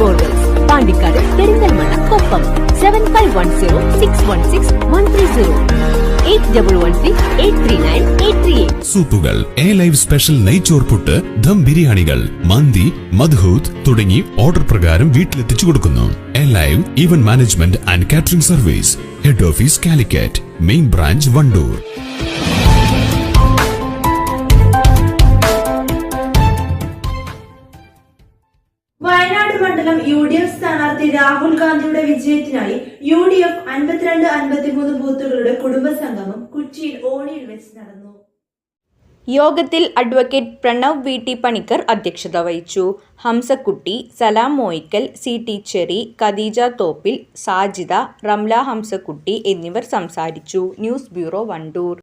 Borders Pandikkad Perinthalmanna Koppam. Seven five one zero six one six one three zero സൂപ്പുകൾ A live special നെയ്ച്ചോർ പുട്ട് ദം ബിരിയാണികൾ മന്തി മദ്ഹൂത്ത് തുടങ്ങി order പ്രകാരം വീട്ടിലെത്തിച്ചു കൊടുക്കുന്നു. A live event management and catering service head office Calicut main branch Wandoor. Wayanad മണ്ഡലം U D F സ്ഥാനാർത്ഥി രാഹുൽ ഗാന്ധിയുടെ വിജയത്തിനായി യു ഡി എഫ് അൻപത്തിരണ്ട് അൻപത്തിമൂന്ന് ബൂത്തുകളുടെ കുടുംബസംഗമം കൊച്ചിയിൽ ഓണിയിൽ വെച്ച് നടന്നു. യോഗത്തിൽ advocate Pranav V T Panicker അധ്യക്ഷത വഹിച്ചു. Hamsakutty Salam Moyikkal C T cherry Khadeeja Thoppil Sajida Ramla Hamsakutty എന്നിവർ സംസാരിച്ചു. News bureau Wandoor.